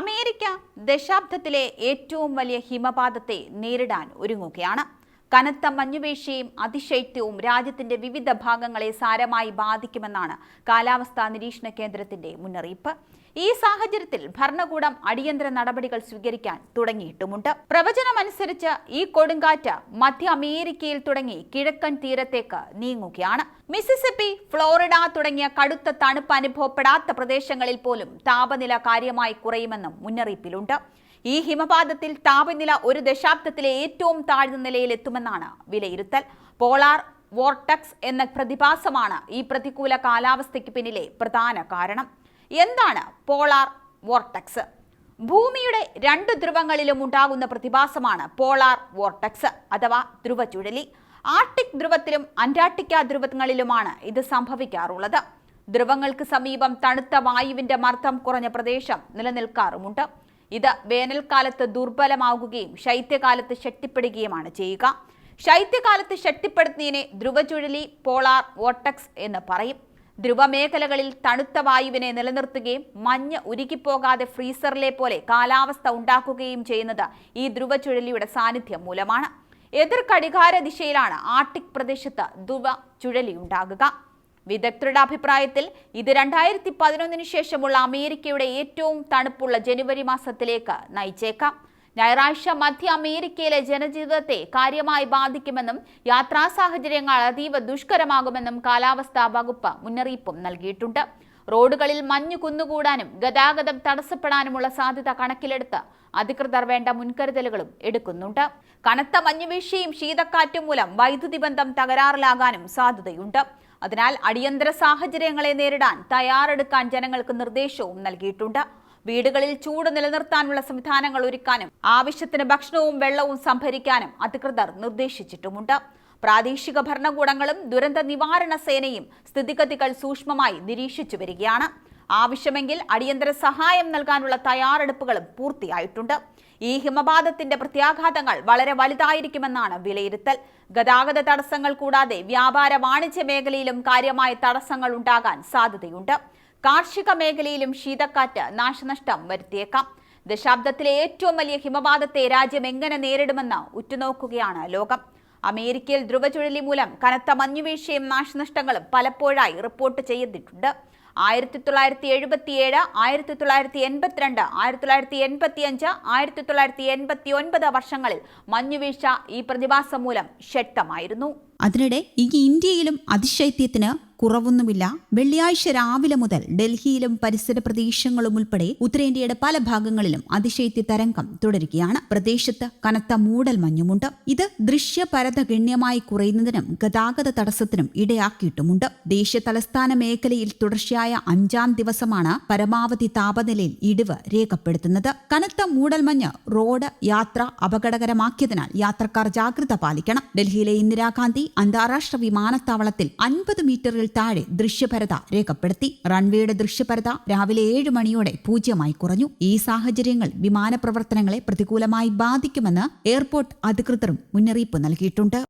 America ദശാബ്ദത്തിലെ ഏറ്റവും വലിയ ഹിമപാതത്തെ നേരിടാൻ ഒരുങ്ങുകയാണ്. കനത്ത മഞ്ഞുവീഴ്ചയും അതിശൈത്യവും രാജ്യത്തിന്റെ വിവിധ ഭാഗങ്ങളെ സാരമായി ബാധിക്കുമെന്നാണ് കാലാവസ്ഥാ നിരീക്ഷണ കേന്ദ്രത്തിന്റെ മുന്നറിയിപ്പ്. ഈ സാഹചര്യത്തിൽ ഭരണകൂടം അടിയന്തര നടപടികൾ സ്വീകരിക്കാൻ തുടങ്ങിയിട്ടുമുണ്ട്. പ്രവചനമനുസരിച്ച് ഈ കൊടുങ്കാറ്റ് മധ്യ അമേരിക്കയിൽ തുടങ്ങി കിഴക്കൻ തീരത്തേക്ക് നീങ്ങുകയാണ്. മിസിസിപ്പി ഫ്ലോറിഡ തുടങ്ങിയ കടുത്ത തണുപ്പ് അനുഭവപ്പെടാത്ത പ്രദേശങ്ങളിൽ പോലും താപനില കാര്യമായി കുറയുമെന്നും മുന്നറിയിപ്പിലുണ്ട്. ഈ ഹിമപാതത്തിൽ താപനില ഒരു ദശാബ്ദത്തിലെ ഏറ്റവും താഴ്ന്ന നിലയിൽ എത്തുമെന്നാണ് വിലയിരുത്തൽ. പോളാർ വോർട്ടക്സ് എന്ന പ്രതിഭാസമാണ് ഈ പ്രതികൂല കാലാവസ്ഥയ്ക്ക് പിന്നിലെ പ്രധാന കാരണം. എന്താണ് പോളാർ വോർട്ടക്സ്? ഭൂമിയുടെ രണ്ട് ധ്രുവങ്ങളിലും ഉണ്ടാകുന്ന പ്രതിഭാസമാണ് പോളാർ വോർട്ടക്സ് അഥവാ ധ്രുവ ചുഴലി ആർട്ടിക് ധ്രുവത്തിലും അന്റാർട്ടിക്ക ധ്രുവങ്ങളിലുമാണ് ഇത് സംഭവിക്കാറുള്ളത്. ധ്രുവങ്ങൾക്ക് സമീപം തണുത്ത വായുവിന്റെ മർദ്ദം കുറഞ്ഞ പ്രദേശം നിലനിൽക്കാറുമുണ്ട്. ഇത് വേനൽക്കാലത്ത് ദുർബലമാകുകയും ശൈത്യകാലത്ത് ശക്തിപ്പെടുകയുമാണ് ചെയ്യുക. ശൈത്യകാലത്ത് ശക്തിപ്പെടുത്തുന്നതിനെ ധ്രുവചുഴലി പോളാർ വോട്ടക്സ് എന്ന് പറയും. ധ്രുവമേഖലകളിൽ തണുത്ത വായുവിനെ നിലനിർത്തുകയും മഞ്ഞ് ഉരുകിപ്പോകാതെ ഫ്രീസറിലെ പോലെ കാലാവസ്ഥ ഉണ്ടാക്കുകയും ചെയ്യുന്നത് ഈ ധ്രുവചുഴലിയുടെ സാന്നിധ്യം മൂലമാണ്. എതിർ ഘടികാര ദിശയിലാണ് ആർട്ടിക് പ്രദേശത്ത് ധ്രുവ ചുഴലി ഉണ്ടാകുക. വിദഗ്ധരുടെ അഭിപ്രായത്തിൽ ഇത് രണ്ടായിരത്തി പതിനൊന്നിന് ശേഷമുള്ള അമേരിക്കയുടെ ഏറ്റവും തണുപ്പുള്ള ജനുവരി മാസത്തിലേക്ക് നയിച്ചേക്കാം. ഞായറാഴ്ച മധ്യ അമേരിക്കയിലെ ജനജീവിതത്തെ കാര്യമായി ബാധിക്കുമെന്നും യാത്രാ സാഹചര്യങ്ങൾ അതീവ ദുഷ്കരമാകുമെന്നും കാലാവസ്ഥാ വകുപ്പ് മുന്നറിയിപ്പും നൽകിയിട്ടുണ്ട്. റോഡുകളിൽ മഞ്ഞു കുന്നുകൂടാനും ഗതാഗതം തടസ്സപ്പെടാനുമുള്ള സാധ്യത കണക്കിലെടുത്ത് അധികൃതർ വേണ്ട മുൻകരുതലുകളും എടുക്കുന്നുണ്ട്. കനത്ത മഞ്ഞുവീഴ്ചയും ശീതക്കാറ്റും മൂലം വൈദ്യുതി ബന്ധം തകരാറിലാകാനും സാധ്യതയുണ്ട്. അതിനാൽ അടിയന്തര സാഹചര്യങ്ങളെ നേരിടാൻ തയ്യാറെടുക്കാൻ ജനങ്ങൾക്ക് നിർദ്ദേശവും നൽകിയിട്ടുണ്ട്. വീടുകളിൽ ചൂട് നിലനിർത്താനുള്ള സംവിധാനങ്ങൾ ഒരുക്കാനും ആവശ്യത്തിന് ഭക്ഷണവും വെള്ളവും സംഭരിക്കാനും അധികൃതർ നിർദ്ദേശിച്ചിട്ടുമുണ്ട്. പ്രാദേശിക ഭരണകൂടങ്ങളും ദുരന്ത നിവാരണ സേനയും സ്ഥിതിഗതികൾ സൂക്ഷ്മമായി നിരീക്ഷിച്ചു വരികയാണ്. ആവശ്യമെങ്കിൽ അടിയന്തര സഹായം നൽകാനുള്ള തയ്യാറെടുപ്പുകളും പൂർത്തിയായിട്ടുണ്ട്. ഈ ഹിമപാതത്തിന്റെ പ്രത്യാഘാതങ്ങൾ വളരെ വലുതായിരിക്കുമെന്നാണ് വിലയിരുത്തൽ. ഗതാഗത തടസ്സങ്ങൾ കൂടാതെ വ്യാപാര വാണിജ്യ മേഖലയിലും കാര്യമായ തടസ്സങ്ങൾ ഉണ്ടാകാൻ സാധ്യതയുണ്ട്. കാർഷിക മേഖലയിലും ശീതക്കാറ്റ് നാശനഷ്ടം വരുത്തിയേക്കാം. ദശാബ്ദത്തിലെ ഏറ്റവും വലിയ ഹിമപാതത്തെ രാജ്യം എങ്ങനെ നേരിടുമെന്ന് ഉറ്റുനോക്കുകയാണ് ലോകം. അമേരിക്കയിൽ ധ്രുവചുഴലി മൂലം കനത്ത മഞ്ഞുവീഴ്ചയും നാശനഷ്ടങ്ങളും പലപ്പോഴായി റിപ്പോർട്ട് ചെയ്തിട്ടുണ്ട്. ആയിരത്തി തൊള്ളായിരത്തി എഴുപത്തിയേഴ് ആയിരത്തി തൊള്ളായിരത്തി എൺപത്തിരണ്ട് ആയിരത്തി തൊള്ളായിരത്തി എൺപത്തി അഞ്ച് ആയിരത്തി തൊള്ളായിരത്തി എൺപത്തി ഒൻപത് വർഷങ്ങളിൽ മഞ്ഞുവീഴ്ച ഈ പ്രതിഭാസം മൂലം ശക്തമായിരുന്നു. അതിനിടെ ഇനി ഇന്ത്യയിലും അതിശൈത്യത്തിന് കുറവൊന്നുമില്ല. വെള്ളിയാഴ്ച രാവിലെ മുതൽ ഡൽഹിയിലും പരിസര പ്രദേശങ്ങളും ഉൾപ്പെടെ ഉത്തരേന്ത്യയുടെ പല ഭാഗങ്ങളിലും അതിശൈത്യ തരംഗം തുടരുകയാണ്. പ്രദേശത്ത് കനത്ത മൂടൽ മഞ്ഞുമുണ്ട്. ഇത് ദൃശ്യപരത ഗണ്യമായി കുറയുന്നതിനും ഗതാഗത തടസ്സത്തിനും ഇടയാക്കിയിട്ടുമുണ്ട്. ദേശീയ തലസ്ഥാന മേഖലയിൽ തുടർച്ചയായ അഞ്ചാം ദിവസമാണ് പരമാവധി താപനിലയിൽ ഇടിവ് രേഖപ്പെടുത്തുന്നത്. കനത്ത മൂടൽമഞ്ഞ് റോഡ് യാത്ര അപകടകരമാക്കിയതിനാൽ യാത്രക്കാർ ജാഗ്രത പാലിക്കണം. ഡൽഹിയിലെ ഇന്ദിരാഗാന്ധി അന്താരാഷ്ട്ര വിമാനത്താവളത്തിൽ അൻപത് മീറ്ററിൽ താഴെ ദൃശ്യപരത രേഖപ്പെടുത്തി. റൺവേയുടെ ദൃശ്യപരത രാവിലെ ഏഴ് മണിയോടെ പൂജ്യമായി കുറഞ്ഞു. ഈ സാഹചര്യങ്ങൾ വിമാന പ്രവർത്തനങ്ങളെ പ്രതികൂലമായി ബാധിക്കുമെന്ന് എയർപോർട്ട് അധികൃതരും മുന്നറിയിപ്പ് നൽകിയിട്ടുണ്ട്.